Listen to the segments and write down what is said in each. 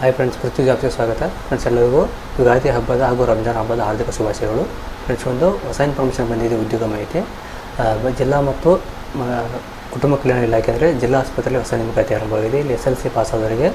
Hi friends ಪೃಥ್ವಿ ಸ್ವಾಗತ. Friends ಎಲ್ಲರಿಗೂ ಯುಗಾದಿ ಹಬ್ಬದ ಹಾಗೂ ರಂಜಾನ್ ಹಬ್ಬದ ಹಾರ್ದಿಕ ಶುಭಾಶಯಗಳು. ಫ್ರೆಂಡ್ಸ್ ಒಂದು ಹೊಸ ಇನ್ಫಾರ್ಮೇಷನ್ ಬಂದಿದೆ ಉದ್ಯೋಗ ಮಾಹಿತಿ. ಜಿಲ್ಲಾ ಮತ್ತು ಕುಟುಂಬ ಕಲ್ಯಾಣ ಇಲಾಖೆ ಅಂದರೆ ಜಿಲ್ಲಾ ಆಸ್ಪತ್ರೆಯಲ್ಲಿ ಹೊಸ ನೇಮಕಾತಿ ಆರಂಭವಾಗಿದೆ. ಇಲ್ಲಿ ಎಸ್ ಎಲ್ ಸಿ ಪಾಸ್ ಆದವರಿಗೆ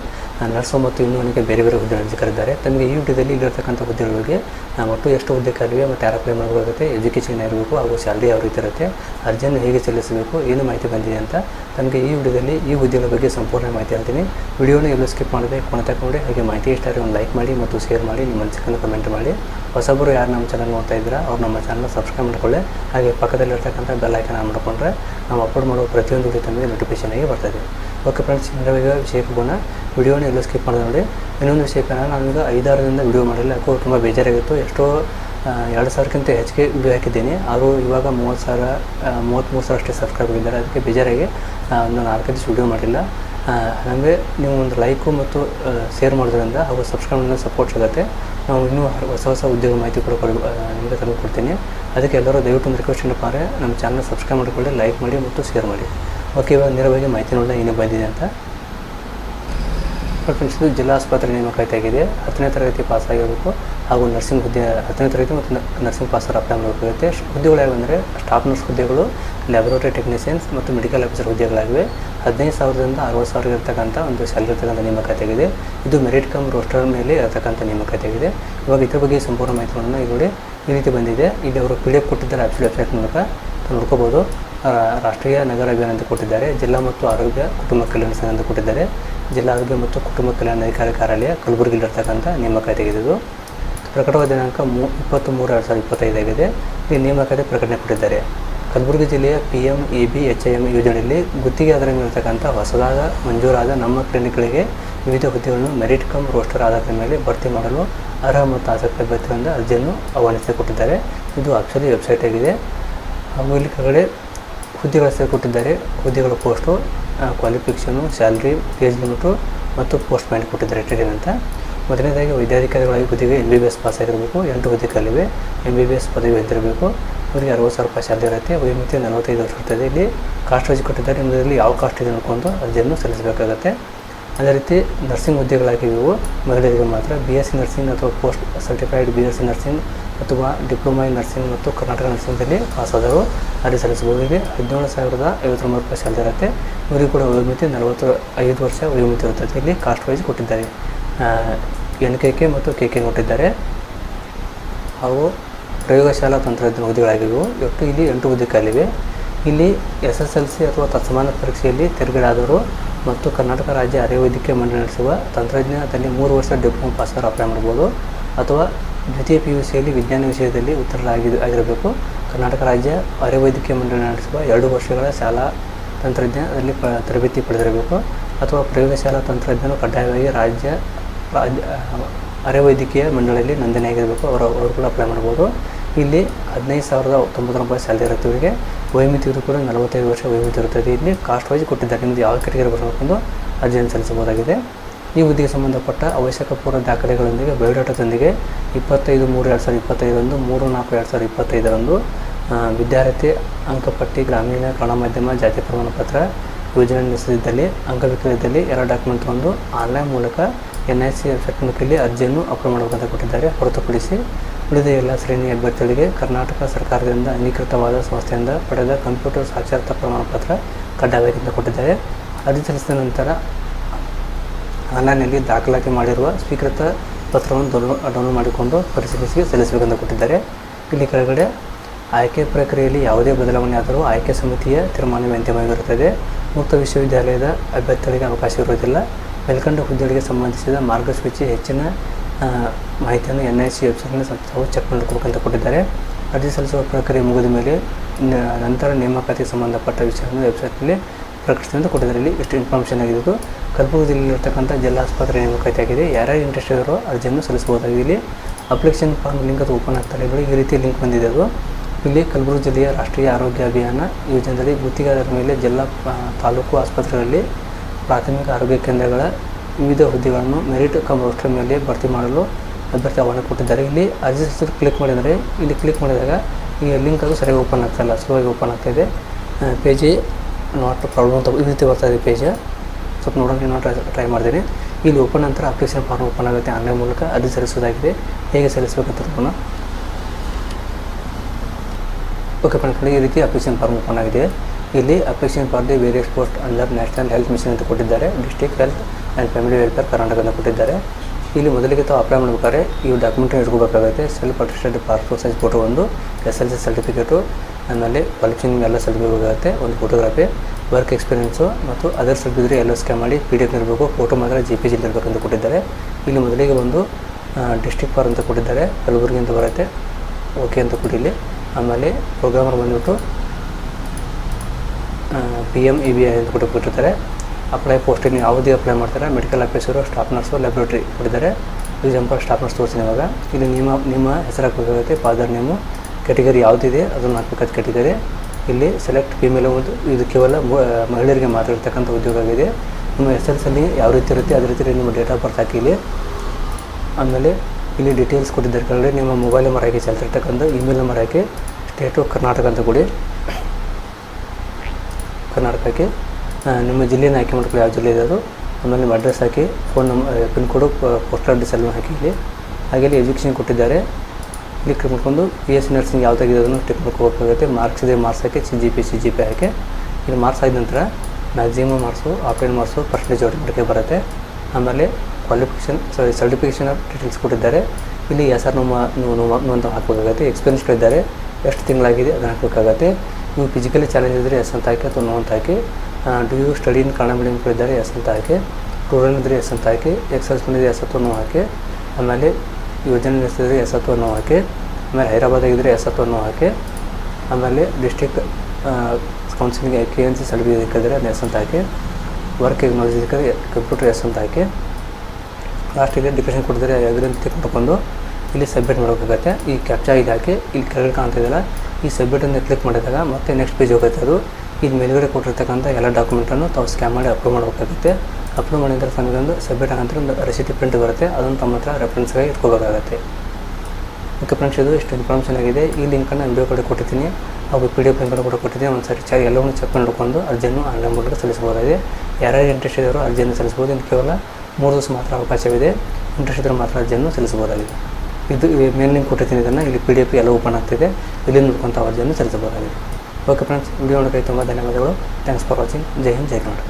ನರ್ಸು ಮತ್ತು ಇನ್ನೂ ಬೇರೆ ಬೇರೆ ಹುದ್ದೆ ಅರ್ಜಿ ಕರೆದಿದ್ದಾರೆ ತಮಗೆ ಈ ಹುದ್ದೆಯಲ್ಲಿ ಇಲ್ಲಿರತಕ್ಕಂಥ ಹುದ್ದೆಗಳ ಬಗ್ಗೆ ಆ, ಒಟ್ಟು ಎಷ್ಟು ಹುದ್ದೆ ಖಾಲಿವೆ ಮತ್ತು ಯಾರು ಅಪ್ಲೈ ಮಾಡಬೇಕಾಗುತ್ತೆ ಎಜುಕೇಷನ್ ಇರಬೇಕು ಹಾಗೂ ಸ್ಯಾಲ್ರಿ ಯಾವ ರೀತಿ ಇರುತ್ತೆ ಅರ್ಜಿಯನ್ನು ಹೇಗೆ ಸಲ್ಲಿಸಬೇಕು ಏನು ಮಾಹಿತಿ ಬಂದಿದೆ ಅಂತ ತಮಗೆ ಈ ವಿಡಿಯೋದಲ್ಲಿ ಈ ಉದ್ಯೋಗದ ಬಗ್ಗೆ ಸಂಪೂರ್ಣ ಮಾಹಿತಿ ಹೇಳ್ತೀನಿ. ವಿಡಿಯೋನ ಎಲ್ಲೂ ಸ್ಕಿಪ್ ಮಾಡದೆ ಕೊನೆ ತಗೊಂಡೆ ಹಾಗೆ ಮಾಹಿತಿ ಇಷ್ಟ ಆದರೆ ಒಂದು ಲೈಕ್ ಮಾಡಿ ಮತ್ತು ಶೇರ್ ಮಾಡಿ, ನಿಮ್ಮ ಅನಿಸಿಕೆಯನ್ನು ಕಮೆಂಟ್ ಮಾಡಿ. ಹೊಸಬರು ಯಾರು ನಮ್ಮ ಚಾನಲ್ ನೋಡ್ತಾ ಇದ್ದೀರಾ, ಅವ್ರು ನಮ್ಮ ಚಾನಲ್ ಸಬ್ಸ್ಕ್ರೈಬ್ ಮಾಡಿಕೊಳ್ಳಿ. ಹಾಗೆ ಪಕ್ಕದಲ್ಲಿರ್ತಕ್ಕಂಥ ಬೆಲ್ ಐಕನ್ ಆನ್ ಮಾಡಿಕೊಂಡ್ರೆ ನಾವು ಅಪ್ಲೋಡ್ ಮಾಡುವ ಪ್ರತಿಯೊಂದು ವಿಡಿಯೋ ತಮಗೆ ನೋಟಿಫಿಕೇಶನ್ ಆಗಿ ಬರ್ತದೆ ಓಕೆ ಫ್ರೆಂಡ್ಸ್ ಈಗ ವಿಷಯಕ್ಕೆ ಹೋಗೋಣ. ವಿಡಿಯೋನ ಎಲ್ಲೂ ಸ್ಕಿಪ್ ಮಾಡಿದೆ ನೋಡಿ. ಇನ್ನೊಂದು ವಿಷಯಕ್ಕೆ ನಾನು ಈಗ ಐದಾರದಿಂದ ವಿಡಿಯೋ ಮಾಡಿಲ್ಲ. ಯಾಕೋ ತುಂಬ ಬೇಜಾರಾಗಿತ್ತು. ಎಷ್ಟೋ ಎರಡು ಸಾವಿರಕ್ಕಿಂತ ಹೆಚ್ಚಿಗೆ ವಿಡಿಯೋ ಹಾಕಿದ್ದೀನಿ. ಅವರು ಇವಾಗ ಮೂವತ್ತು ಸಾವಿರ ಮೂವತ್ತ್ಮೂರು ಸಾವಿರ ಅಷ್ಟೇ ಸಬ್ಸ್ಕ್ರೈಬ್ ಆಗಿದ್ದಾರೆ ಅದಕ್ಕೆ ಬೇಜಾರಾಗಿ ಒಂದು ನಾಲ್ಕೈದು ವಿಡಿಯೋ ಮಾಡಿಲ್ಲ. ಹಾಗೆ ನೀವು ಒಂದು ಲೈಕು ಮತ್ತು ಶೇರ್ ಮಾಡೋದ್ರಿಂದ ಹಾಗೂ ಸಬ್ಸ್ಕ್ರೈಬ್ ಮಾಡೋದ್ರಿಂದ ಸಪೋರ್ಟ್ ಸಿಗುತ್ತೆ. ನಾವು ಇನ್ನೂ ಹೊಸ ಹೊಸ ಉದ್ಯೋಗ ಮಾಹಿತಿ ಕೂಡ ಕೊಡ ನಿಮಗೆ ತಂದು ಕೊಡ್ತೀನಿ. ಅದಕ್ಕೆ ಎಲ್ಲರೂ ದಯವಿಟ್ಟು ಒಂದು ರಿಕ್ವೆಸ್ಟ್ ಏನಪ್ಪ ಅಂದರೆ ನಮ್ಮ ಚಾನಲ್ ಸಬ್ಸ್ಕ್ರೈಬ್ ಮಾಡಿಕೊಳ್ಳಿ ಲೈಕ್ ಮಾಡಿ ಮತ್ತು ಶೇರ್ ಮಾಡಿ. ಓಕೆ ಇವಾಗ ನೇರವಾಗಿ ಮಾಹಿತಿ ನೋಡೋಣ ಏನೇ ಬಂದಿದೆ ಅಂತ. ಫ್ರೆಂಡ್ಸ್ ಇದು ಜಿಲ್ಲಾ ಆಸ್ಪತ್ರೆ ನೇಮಕಾತಿ ಆಗಿದೆ. ಹತ್ತನೇ ತರಗತಿ ಪಾಸ್ ಆಗಿರಬೇಕು. ಹಾಗೂ ನರ್ಸಿಂಗ್ ಹುದ್ದೆ ಹತ್ತನೇ ತರಗತಿ ಮತ್ತು ನರ್ಸಿಂಗ್ ಪಾಸರ್ ಅಪ್ಲೈ ಮಾಡಬೇಕಾಗುತ್ತೆ ಹುದ್ದೆಗಳು ಯಾವಂದರೆ ಸ್ಟಾಫ್ ನರ್ಸ್ ಹುದ್ದೆಗಳು, ಲ್ಯಾಬೊರೇಟರಿ ಟೆಕ್ನಿಷಿಯನ್ಸ್ ಮತ್ತು ಮೆಡಿಕಲ್ ಆಫೀಸರ್ ಹುದ್ದೆಗಳಾಗಿವೆ. ಹದಿನೈದು ಸಾವಿರದಿಂದ ಅರವತ್ತು ಸಾವಿರ ಇರತಕ್ಕಂಥ ಒಂದು ಸ್ಯಾಲರಿ ಇರ್ತಕ್ಕಂಥ ನೇಮಕಾತಿ ಆಗಿದೆ. ಇದು ಮೆರಿಟ್ ಕಮ್ ರೋಸ್ಟರ್ ಮೇಲೆ ಇರತಕ್ಕಂಥ ನೇಮಕಾತಿ ಆಗಿದೆ. ಇವಾಗ ಇದ್ರ ಬಗ್ಗೆ ಸಂಪೂರ್ಣ ಮಾಹಿತಿಗಳನ್ನು ಕಡೆ ಈ ರೀತಿ ಬಂದಿದೆ. ಇಲ್ಲಿ ಅವರು ಪಿ ಡಿ ಎಫ್ ಕೊಟ್ಟಿದ್ದಾರೆ ಆಫೀಸ್ ವೆಬ್ಸೈಟ್ ಮೂಲಕ. ನೋಡ್ಕೋಬೋದು. ರಾಷ್ಟ್ರೀಯ ನಗರ ಅಭಿಯಾನ ಅಂತ ಕೊಟ್ಟಿದ್ದಾರೆ. ಜಿಲ್ಲಾ ಮತ್ತು ಆರೋಗ್ಯ ಕುಟುಂಬ ಕಲ್ಯಾಣ ಸಂಘ ಅಂತ ಕೊಟ್ಟಿದ್ದಾರೆ. ಜಿಲ್ಲಾ ಆರೋಗ್ಯ ಮತ್ತು ಕುಟುಂಬ ಕಲ್ಯಾಣ ಅಧಿಕಾರಿ ಕಾರ್ಯಾಲಯ ಕಲಬುರಗಿಲಿರ್ತಕ್ಕಂಥ ನೇಮಕಾತಿ ಆಗಿದೆ ಇದು. ಪ್ರಕಟವಾದ ದಿನಾಂಕ ಮೂ ಇಪ್ಪತ್ತು ಮೂರು ಎರಡು ಸಾವಿರದ ಇಪ್ಪತ್ತೈದಾಗಿದೆ ಈ ನೇಮಕಾತಿ ಪ್ರಕಟಣೆ ಕೊಟ್ಟಿದ್ದಾರೆ. ಕಲಬುರಗಿ ಜಿಲ್ಲೆಯ P M E B H I M ಯೋಜನೆಯಲ್ಲಿ ಗುತ್ತಿಗೆ ಆಧಾರ ಮೇಲಿರ್ತಕ್ಕಂಥ ಹೊಸದಾದ, ಮಂಜೂರಾದ ನಮ್ಮ ಕ್ಲಿನಿಕ್ಗಳಿಗೆ ವಿವಿಧ ಹುದ್ದೆಗಳನ್ನು ಮೆರಿಟ್ ಕಮ್ ರೋಸ್ಟರ್ ಆಧಾರದ ಮೇಲೆ ಭರ್ತಿ ಮಾಡಲು ಅರ್ಹ ಮತ್ತು ಆಸಕ್ತಿ ಅಭ್ಯರ್ಥಿಗಳಿಂದ ಅರ್ಜಿಯನ್ನು ಆಹ್ವಾನಿಸಿಕೊಟ್ಟಿದ್ದಾರೆ ಇದು ಆಕ್ಚುಲಿ ವೆಬ್ಸೈಟ್ ಆಗಿದೆ. ಹಾಗೂ ಇಲ್ಲಿ ಕೆಳಗಡೆ ಹುದ್ದೆಗಳ ಸೇರಿ ಕೊಟ್ಟಿದ್ದಾರೆ. ಹುದ್ದೆಗಳ post qualification, salary age limit ಮತ್ತು ಪೋಸ್ಟ್ ಮ್ಯಾನ್ ಕೊಟ್ಟಿದ್ದಾರೆ. ಟ್ರೇಡಿಂಗ್ ಅಂತ. ಮೊದಲನೇದಾಗಿ ವೈದ್ಯಾಧಿಕಾರಿಗಳಾಗಿ ಹುದ್ದೆಗೆ M B B S pass ಆಗಿರಬೇಕು, ಎಂಟು ಹುದ್ದೆ ಕಲಿವೆ ಎಂ ಬಿ ಬಿ ಎಸ್ ಪದವಿ ಹೊಂದಿರಬೇಕು. ಅವರಿಗೆ ಅರವತ್ತು ಸಾವಿರ ರೂಪಾಯಿ ಶಾಲೆ ಇರುತ್ತೆ. ವಯೋಮಿತಿ ನಲವತ್ತೈದು ವರ್ಷ ಇರ್ತದೆ. ಇಲ್ಲಿ ಕಾಸ್ಟ್ ವೈಸ್ ಕೊಟ್ಟಿದ್ದಾರೆ. ಎಂಬುದರಲ್ಲಿ ಯಾವ ಕಾಸ್ಟ್ ಇದೆ ನೋಡ್ಕೊಂಡು ಅರ್ಜಿಯನ್ನು ಸಲ್ಲಿಸಬೇಕಾಗತ್ತೆ. ಅದೇ ರೀತಿ ನರ್ಸಿಂಗ್ ಹುದ್ದೆಗಳಾಗಿ ಇವು ಮಹಿಳೆಯರಿಗೆ ಮಾತ್ರ ಬಿ ಎಸ್ ಸಿ ನರ್ಸಿಂಗ್ ಅಥವಾ post certified B S C nursing ಅಥವಾ ಡಿಪ್ಲೊಮಾ ಇನ್ ನರ್ಸಿಂಗ್ ಮತ್ತು ಕರ್ನಾಟಕ ನರ್ಸಿಂಗಲ್ಲಿ ಪಾಸಾದವರು ಅರ್ಜಿ ಸಲ್ಲಿಸಬಹುದು. ಇಲ್ಲಿ ಹದಿನೇಳು ಸಾವಿರದ ಐವತ್ತೊಂಬತ್ತು ರೂಪಾಯಿ ಸ್ಯಾಲರಿ ಇರುತ್ತೆ. ಇವರಿಗೆ ಕೂಡ ವಯೋಮಿತಿ ನಲವತ್ತು, ಐದು ವರ್ಷ ವಯೋಮಿತಿ ಇರುತ್ತದೆ. ಇಲ್ಲಿ ಕಾಸ್ಟ್ ವೈಸ್ ಕೊಟ್ಟಿದ್ದಾರೆ. ಎನ್ ಕೆ ಕೆ ಮತ್ತು ಕೆ ಕೆ ಕೊಟ್ಟಿದ್ದಾರೆ ಹಾಗೂ ಪ್ರಯೋಗಶಾಲಾ ತಂತ್ರಜ್ಞಾನ ಹುದ್ದೆಗಳಾಗಿವೆ ಒಟ್ಟು ಇಲ್ಲಿ ಎಂಟು ಹುದ್ದೆ ಖಾಲಿವೆ ಇಲ್ಲಿ ಎಸ್ ಎಸ್ ಎಲ್ ಸಿ ಅಥವಾ ತತ್ಸಮಾನ ಪರೀಕ್ಷೆಯಲ್ಲಿ ತೆರಗಡೆಯಾದವರು ಮತ್ತು ಕರ್ನಾಟಕ ರಾಜ್ಯ ಆರ್ಯವೈದ್ಯಕೀಯ ಮಂಡಳಿ ನಡೆಸುವ ತಂತ್ರಜ್ಞಾನದಲ್ಲಿ ಮೂರು ವರ್ಷ ಡಿಪ್ಲೊಮಾ ಅವರು ಅಪ್ಲೈ ಮಾಡ್ಬೋದು. ಅಥವಾ ದ್ವಿತೀಯ ಪಿ ಯು ಸಿಯಲ್ಲಿ ವಿಜ್ಞಾನ ವಿಷಯದಲ್ಲಿ ಉತ್ತರರಾಗಿ ಆಗಿರಬೇಕು. ಕರ್ನಾಟಕ ರಾಜ್ಯ ಆರ್ಯವೈದ್ಯಕೀಯ ಮಂಡಳಿ ನಡೆಸುವ ಎರಡು ವರ್ಷಗಳ ಶಾಲಾ ತಂತ್ರಜ್ಞಾನದಲ್ಲಿ ಪ, ತರಬೇತಿ ಪಡೆದಿರಬೇಕು. ಅಥವಾ ಪ್ರಯೋಗಶಾಲಾ ತಂತ್ರಜ್ಞಾನ ಕಡ್ಡಾಯವಾಗಿ ರಾಜ್ಯ ಅರೆವೈದ್ಯಕೀಯ ಮಂಡಳಿಯಲ್ಲಿ ನೋಂದಣಿಯಾಗಿರಬೇಕು ಅವರು ಅವರು ಕೂಡ ಅಪ್ಲೈ ಮಾಡ್ಬೋದು. ಇಲ್ಲಿ ಹದಿನೈದು ಸಾವಿರದ ತೊಂಬತ್ತು ರೂಪಾಯಿ ಸ್ಯಾಲರಿ ಇರುತ್ತೆ ಇವರಿಗೆ ವಯೋಮಿತಿ ಕೂಡ ನಲವತ್ತೈದು ವರ್ಷ ವಯೋಮಿತಿ ಇರುತ್ತದೆ. ಇಲ್ಲಿ ಕಾಸ್ಟ್ ವೈಸ್ ಕೊಟ್ಟಿದ್ದಾರೆ. ನಿಮ್ಮದು ಯಾವ ಕೆಟಗರಿ ಬರಬೇಕೆಂದು ಅರ್ಜಿಯನ್ನು ಸಲ್ಲಿಸಬಹುದಾಗಿದೆ. ಈ ಹುದ್ದೆಗೆ ಸಂಬಂಧಪಟ್ಟ ಅವಶ್ಯಕ ಪೂರ್ವ ದಾಖಲೆಗಳೊಂದಿಗೆ ಬಯೋಡಾಟಾದೊಂದಿಗೆ ಇಪ್ಪತ್ತೈದು ಮೂರು ಎರಡು ಸಾವಿರದ ಇಪ್ಪತ್ತೈದರಂದು, ಮೂರು ನಾಲ್ಕು ಎರಡು ಸಾವಿರದ ಇಪ್ಪತ್ತೈದರಂದು ವಿದ್ಯಾರ್ಥಿ ಅಂಕಪಟ್ಟಿ ಗ್ರಾಮೀಣ ಕನ್ನಡ ಮಾಧ್ಯಮ ಜಾತಿ ಪ್ರಮಾಣ ಪತ್ರ ಯೋಜನೆ ನಡೆಸಿದ್ದಲ್ಲಿ ಅಂಗವಿಕಲದಲ್ಲಿ ಎರಡು ಡಾಕ್ಯುಮೆಂಟ್ ಒಂದು ಆನ್ಲೈನ್ ಮೂಲಕ ಎನ್ ಐ ಸಿ ವೆಬ್ಸೈಟ್ನಲ್ಲಿ ಅರ್ಜಿಯನ್ನು ಅಪ್ಲೋಡ್ ಮಾಡಬೇಕಂತ ಕೊಟ್ಟಿದ್ದಾರೆ. ಹೊರತುಪಡಿಸಿ ಉಳಿದ ಎಲ್ಲ ಶ್ರೇಣಿ ಅಭ್ಯರ್ಥಿಗಳಿಗೆ ಕರ್ನಾಟಕ ಸರ್ಕಾರದಿಂದ ಅಂಗೀಕೃತವಾದ ಸಂಸ್ಥೆಯಿಂದ ಪಡೆದ ಕಂಪ್ಯೂಟರ್ ಸಾಕ್ಷರತಾ ಪ್ರಮಾಣಪತ್ರ ಕಡ್ಡಾಯವಾಗಿ ಕೊಟ್ಟಿದ್ದಾರೆ. ಅರ್ಜಿ ಸಲ್ಲಿಸಿದ ನಂತರ ಆನ್ಲೈನ್ನಲ್ಲಿ ದಾಖಲಾತಿ ಮಾಡಿರುವ ಸ್ವೀಕೃತ ಪತ್ರವನ್ನು ಡೌನ್ಲೋಡ್ ಡೌನ್ಲೋಡ್ ಮಾಡಿಕೊಂಡು ಪರಿಶೀಲಿಸಿ ಸಲ್ಲಿಸಬೇಕೆಂದು ಕೊಟ್ಟಿದ್ದಾರೆ. ಇಲ್ಲಿ ಕೆಳಗಡೆ ಆಯ್ಕೆ ಪ್ರಕ್ರಿಯೆಯಲ್ಲಿ ಯಾವುದೇ ಬದಲಾವಣೆ ಆದರೂ ಆಯ್ಕೆ ಸಮಿತಿಯ ತೀರ್ಮಾನವೇ ಅಂತ್ಯವಾಗಿರುತ್ತದೆ ಮುಕ್ತ ವಿಶ್ವವಿದ್ಯಾಲಯದ ಅಭ್ಯರ್ಥಿಗಳಿಗೆ ಅವಕಾಶ ಇರುವುದಿಲ್ಲ. ಮೇಲ್ಕಂಡ ಹುದ್ದೆಗಳಿಗೆ ಸಂಬಂಧಿಸಿದ ಮಾರ್ಗಸೂಚಿ ಹೆಚ್ಚಿನ ಮಾಹಿತಿಯನ್ನು ಎನ್ ಐ ಸಿ ವೆಬ್ಸೈಟ್ನ ತಾವು ಚೆಕ್ ಮಾಡ್ಕೋಬೇಕಂತ ಕೊಟ್ಟಿದ್ದಾರೆ. ಅರ್ಜಿ ಸಲ್ಲಿಸುವ ಪ್ರಕ್ರಿಯೆ ಮುಗಿದ ಮೇಲೆ ನಂತರ ನೇಮಕಾತಿಗೆ ಸಂಬಂಧಪಟ್ಟ ವಿಷಯವನ್ನು ವೆಬ್ಸೈಟ್ನಲ್ಲಿ ಪ್ರಕಟಿಸಿದೆ ಅಂತ ಕೊಟ್ಟಿದ್ದಾರೆ. ಇಲ್ಲಿ ಇಷ್ಟು ಇನ್ಫಾರ್ಮೇಷನ್ ಆಗಿದ್ದು ಕಲಬುರಗಿ ಜಿಲ್ಲೆಯಲ್ಲಿರ್ತಕ್ಕಂಥ ಜಿಲ್ಲಾ ಆಸ್ಪತ್ರೆ ನೇಮಕಾತಿ ಆಗಿದೆ ಯಾರ್ಯಾರು ಇಂಟ್ರೆಸ್ಟ್ ಇರೋ ಅರ್ಜಿಯನ್ನು ಸಲ್ಲಿಸಬಹುದಾಗಿದೆ. ಇಲ್ಲಿ ಅಪ್ಲಿಕೇಶನ್ ಫಾರ್ಮ್ ಲಿಂಕ್ ಅದು ಓಪನ್ ಆಗ್ತಾರೆ. ನೋಡಿ, ಈ ರೀತಿ ಲಿಂಕ್ ಬಂದಿದೆ ಅದು. ಇಲ್ಲಿ ಕಲಬುರಗಿ ಜಿಲ್ಲೆಯ ರಾಷ್ಟ್ರೀಯ ಆರೋಗ್ಯ ಅಭಿಯಾನ ಯೋಜನೆಯಲ್ಲಿ ಗುತ್ತಿಗೆದಾರರ ಮೇಲೆ ಜಿಲ್ಲಾ ತಾಲೂಕು ಆಸ್ಪತ್ರೆಗಳಲ್ಲಿ ಪ್ರಾಥಮಿಕ ಆರೋಗ್ಯ ಕೇಂದ್ರಗಳ ವಿವಿಧ ಹುದ್ದೆಗಳನ್ನು ಮೆರಿಟ್ ಕಮ್ ರೋಸ್ಟರ್ ಮೇಲೆ ಭರ್ತಿ ಮಾಡಲು ಅಭ್ಯರ್ಥಿ ಆಹ್ವಾನ ಕೊಟ್ಟಿದ್ದಾರೆ. ಇಲ್ಲಿ ಅರ್ಜಿ ಹೆಸರು ಕ್ಲಿಕ್ ಮಾಡಿದರೆ, ಇಲ್ಲಿ ಕ್ಲಿಕ್ ಮಾಡಿದಾಗ ಈ ಲಿಂಕ್ ಅದು ಸರಿಯಾಗಿ ಓಪನ್ ಆಗ್ತಾಯಿಲ್ಲ ಸ್ಲೋವಾಗಿ ಓಪನ್ ಆಗ್ತಾಯಿದೆ ಪೇಜಿ ನಾಟ್ ಪ್ರಾಬ್ಲಮ್ ಅಂತ ಈ ರೀತಿ ಬರ್ತಾ ಇದೆ ಪೇಜ್ ಸ್ವಲ್ಪ ನೋಡೋಕ್ಕೆ ನಾನು ಟ್ರೈ ಟ್ರೈ ಇಲ್ಲಿ ಓಪನ್ ನಂತರ ಅಪ್ಲಿಕೇಶನ್ ಫಾರ್ಮ್ ಓಪನ್ ಆಗುತ್ತೆ ಆನ್ಲೈನ್ ಮೂಲಕ, ಅದು ಸಲ್ಲಿಸೋದಾಗಿದೆ ಹೇಗೆ ಸಲ್ಲಿಸಬೇಕಂತ ತಿಳ್ಕೊಳ್ಳೋಣ ಓಕೆ ಫ್ರೆಂಡ್ಸ್ ಈ ರೀತಿ ಅಪ್ಲಿಕೇಶನ್ ಫಾರ್ಮ್ ಓಪನ್ ಆಗಿದೆ. ಇಲ್ಲಿ application for the various post under national health mission ಅಂತ ಕೊಟ್ಟಿದ್ದಾರೆ. District health and family welfare Karnataka ಅಂತ ಕೊಟ್ಟಿದ್ದಾರೆ. ಇಲ್ಲಿ ಮೊದಲಿಗೆ ತಾವು ಅಪ್ಲೈ ಮಾಡ್ಬೇಕಾದ್ರೆ ಈ document ಇಟ್ಕೋಬೇಕಾಗುತ್ತೆ. Self attested passport size photo ಒಂದು ಎಸ್ ಎಲ್ ಸಿ ಸರ್ಟಿಫಿಕೇಟು ಆಮೇಲೆ ಕ್ವಾಲಿಫಿಕೇಷನ್ ಎಲ್ಲ ಸರ್ಟಿಫಿಕೇಟ್ ಒಂದು ಫೋಟೋಗ್ರಾಫಿ ವರ್ಕ್ ಎಕ್ಸ್ಪೀರಿಯೆನ್ಸು ಮತ್ತು ಅದರ್ ಸರ್ಟಿಫಿಕೇಟ್ ಎಲ್ಲ ಸ್ಕ್ಯಾನ್ ಮಾಡಿ ಪಿ ಡಿ ಎಫ್ ಇರಬೇಕು ಫೋಟೋ ಮಾತ್ರ ಜಿ ಪಿ ಜಿಲ್ಲಿ ಇರಬೇಕು ಅಂತ ಕೊಟ್ಟಿದ್ದಾರೆ. ಇಲ್ಲಿ ಮೊದಲಿಗೆ ಒಂದು ಡಿಸ್ಟ್ರಿಕ್ಟ್ ಫಾರ್ ಅಂತ ಕೊಟ್ಟಿದ್ದಾರೆ. ಕಲಬುರಗಿ ಅಂತ ಬರುತ್ತೆ. ಓಕೆ ಅಂತ ಕೊಟ್ಟಿಲ್ಲಿ. ಆಮೇಲೆ ಪ್ರೋಗ್ರಾಮರ್ ಬಂದ್ಬಿಟ್ಟು P M E B I ಅಂತ ಕೂಡ ಕೊಟ್ಟಿರ್ತಾರೆ. ಅಪ್ಲೈ ಪೋಸ್ಟಿಂಗ್ ಯಾವುದೇ ಅಪ್ಲೈ ಮಾಡ್ತಾರೆ. Medical officer staff nurse laboratory ಕೊಟ್ಟಿದ್ದಾರೆ. ಎಕ್ಸಾಂಪಲ್ ಸ್ಟಾಫ್ ನರ್ಸ್ ತೋರಿಸ್ತೀನಿ ಇವಾಗ. ಇಲ್ಲಿ ನಿಮ್ಮ ನಿಮ್ಮ ಹೆಸರು ಹಾಕಬೇಕಾಗುತ್ತೆ ಫಾದರ್ ನೇಮು ಕೆಟಗರಿ ಯಾವುದಿದೆ ಅದನ್ನು ಹಾಕಬೇಕಾದ ಕೆಟಗರಿ ಇಲ್ಲಿ ಸೆಲೆಕ್ಟ್ ಫೀಮೇಲ್ ಒಂದು, ಇದು ಕೇವಲ ಮಹಿಳೆಯರಿಗೆ ಮಾತ್ರ ಇರ್ತಕ್ಕಂಥ ಉದ್ಯೋಗ ಆಗಿದೆ. ನಿಮ್ಮ ಎಸ್ ಎಲ್ ಸಲ್ಲಿ ಯಾವ ರೀತಿ ಇರುತ್ತೆ, ಅದೇ ರೀತಿ ನಿಮ್ಮ ಡೇಟ್ ಆಫ್ ಬರ್ತ್ ಹಾಕಿ ಇಲ್ಲಿ. ಆಮೇಲೆ ಇಲ್ಲಿ ಡೀಟೇಲ್ಸ್ ಕೊಟ್ಟಿದ್ದಾರೆ ಕೆಳಗಡೆ ನಿಮ್ಮ ಮೊಬೈಲ್ ನಂಬರ್ ಹಾಕಿ ಚಾಲ್ತಿರ್ತಕ್ಕಂಥ ಇಮೇಲ್ ನಂಬರ್ ಹಾಕಿ ಆಫ್ ಕರ್ನಾಟಕ ಅಂತ ಕೊಡಿ. ಕರ್ನಾಟಕಕ್ಕೆ ನಿಮ್ಮ ಜಿಲ್ಲೆಯನ್ನು ಆಯ್ಕೆ ಮಾಡ್ಕೊಳ್ಳಿ ಯಾವ ಜಿಲ್ಲೆ ಇದೆ ಅದು? ಆಮೇಲೆ ನಿಮ್ಮ ಅಡ್ರೆಸ್ ಹಾಕಿ, phone number pin code postal address ಎಲ್ಲ ಹಾಕಿ ಇಲ್ಲಿ. ಹಾಗೆ ಇಲ್ಲಿ ಎಜುಕೇಷನ್ ಕೊಟ್ಟಿದ್ದಾರೆ. ಇಲ್ಲಿ ಕ್ಲಿಕ್ ಮಾಡ್ಕೊಂಡು ಪಿ ಎಸ್ ನರ್ಸಿಂಗ್ ಯಾವುದಾಗಿದೆ ಅದನ್ನು ಟಿಕ್ ಮಾಡ್ಕೋಬೇಕಾಗುತ್ತೆ ಮಾರ್ಕ್ಸ್ ಇದೆ, ಮಾರ್ಕ್ಸ್ ಹಾಕಿ, C G P, C G P ಹಾಕಿ. ಇಲ್ಲಿ ಮಾರ್ಕ್ಸ್ ಆದ ನಂತರ maximum marks offline marks percentage automatic ಬರುತ್ತೆ. ಆಮೇಲೆ ಕ್ವಾಲಿಫಿಕೇಷನ್ ಸಾರಿ ಸರ್ಟಿಫಿಕೇಷನ್ ಡೀಟೇಲ್ಸ್ ಕೊಟ್ಟಿದ್ದಾರೆ. ಇಲ್ಲಿ ಎಸ್ ಆರ್ ನಮ್ಮ ಅಂತ ಹಾಕಬೇಕಾಗುತ್ತೆ. ಎಕ್ಸ್ಪೀರಿಯನ್ಸ್ ಇದ್ದಾರೆ ಎಷ್ಟು ತಿಂಗಳಾಗಿದೆ, ಅದನ್ನು ಹಾಕಬೇಕಾಗತ್ತೆ. ನೀವು ಫಿಸಿಕಲಿ ಚಾಲೆಂಜ್ ಇದ್ದರೆ ಎಸ್ ಅಂತ ಹಾಕಿ ಅಥವಾ ನೋ ಅಂತ ಹಾಕಿ do you study in Kannada medium ಇದ್ದಾರೆ ಎಸ್ ಅಂತ ಹಾಕಿ ರೂರಲ್ ಇದ್ದರೆ ಎಸ್ ಅಂತ ಹಾಕಿ ಎಕ್ಸೈಸ್ ಬಂದಿದ್ದರೆ ಎಸ್ ಅಥವಾ ನೋ ಹಾಕಿ ಆಮೇಲೆ ಯೋಜನೆ ನಡೆಸಿದರೆ ಎಸ್ ಅಥವಾ ನೋ ಹಾಕಿ ಆಮೇಲೆ ಹೈದರಾಬಾದಾಗಿದ್ದರೆ ಎಸ್ ಅಥವಾ ನೋ ಹಾಕಿ ಆಮೇಲೆ district counselling K N C ಸಲ್ಬಿ ಇದಕ್ಕಿದ್ರೆ ಅದನ್ನ ಎಸ್ ಅಂತ ಹಾಕಿ ವರ್ಕ್ ಎಕ್ನಾಲಜಿ ಇದಕ್ಕೆ ಕಂಪ್ಯೂಟರ್ ಎಸ್ ಅಂತ ಹಾಕಿ ಲಾಸ್ಟಿಗೆ ಡಿಪ್ರೆಷನ್ ಕೊಟ್ಟಿದ್ರೆ ಅದರಿಂದ ತೆಗೆದುಕೊಂಡು ಇಲ್ಲಿ ಸಬ್ಮಿಟ್ ಮಾಡಬೇಕಾಗತ್ತೆ. ಈ ಕ್ಯಾಪ್ಚಾ ಇದು ಹಾಕಿ, ಇಲ್ಲಿ ಕಾಣ್ತಾ ಕಾಣ್ತಿದೆಯಲ್ಲ ಈ ಸಬ್ಮಿಟನ್ನು ಕ್ಲಿಕ್ ಮಾಡಿದಾಗ ಮತ್ತೆ ನೆಕ್ಸ್ಟ್ ಪೇಜ್ ಹೋಗುತ್ತೆ ಅದು. ಇದು ಮೇಲುಗಡೆ ಕೊಟ್ಟಿರ್ತಕ್ಕಂಥ ಎಲ್ಲ ಡಾಕ್ಯುಮೆಂಟನ್ನು ತಾವು ಸ್ಕ್ಯಾನ್ ಮಾಡಿ ಅಪ್ಲೋಡ್ ಮಾಡಬೇಕಾಗುತ್ತೆ. ಅಪ್ಲೋಡ್ ಮಾಡಿದ್ರೆ ಒಂದು ಸಬ್ಮಿಟ್ ಆಗಂತ ಒಂದು ರೆಸಿಟಿ ಪ್ರಿಂಟ್ ಬರುತ್ತೆ. ಅದನ್ನು ತಮ್ಮ ಹತ್ರ ರೆಫರೆನ್ಸ್ಗಾಗಿ ಇಟ್ಕೋಬೇಕಾಗುತ್ತೆ. ಓಕೆ ಫ್ರೆಂಡ್ಸ್ ಇದು ಇಷ್ಟು ಇನ್ಫಾರ್ಮೇಷನ್ ಆಗಿದೆ. ಈ ಲಿಂಕನ್ನು ವಿಡಿಯೋ ಕಡೆ ಕೊಟ್ಟಿದ್ದೀನಿ. ಹಾಗೂ ಪಿ ಡಿ ಎಫ್ ಲಿಂಕನ್ನು ಕೂಡ ಕೊಟ್ಟಿದ್ದೀನಿ. ಒಂದು ಸರಿ ಚೆಕ್ ಎಲ್ಲವನ್ನು ಚೆಕ್ ಮಾಡಿಕೊಂಡು ಅರ್ಜಿಯನ್ನು ಆನ್ಲೈನ್ ಮೂಲಕ ಸಲ್ಲಿಸಬಹುದಾಗಿದೆ. ಯಾರ್ಯಾರು ಇಂಟ್ರೆಸ್ಟ್ ಇದ್ದಾರೋ ಅರ್ಜಿಯನ್ನು ಸಲ್ಲಿಸಬಹುದು. ಇನ್ನು ಕೇವಲ ಮೂರು ದಿವಸ ಮಾತ್ರ ಅವಕಾಶವಿದೆ. ಇಂಟ್ರೆಸ್ಟ್ ಇದ್ದರೆ ಮಾತ್ರ ಅರ್ಜಿಯನ್ನು ಸಲ್ಲಿಸಬಹುದಾಗಿದೆ. ಇದು ಮೇನ್ ಲಿಂಕ್ ಕೊಟ್ಟಿದ್ದೀನಿ ಇದನ್ನು ಇಲ್ಲಿ ಪಿ ಡಿ ಎಫ್ ಎಲ್ಲ ಓಪನ್ ಆಗ್ತಿದೆ. ಇಲ್ಲಿ ನೋಡ್ಕೊಂತ ಅವಧಿಯನ್ನು ಸಲ್ಲಿಸಬಹುದಾಗಿದೆ ಓಕೆ ಫ್ರೆಂಡ್ಸ್ ವಿಡಿಯೋ ನೋಡೋಕ್ಕೆ ತುಂಬ ಧನ್ಯವಾದಗಳು. Thanks for watching Jai Hind, Jai Kannada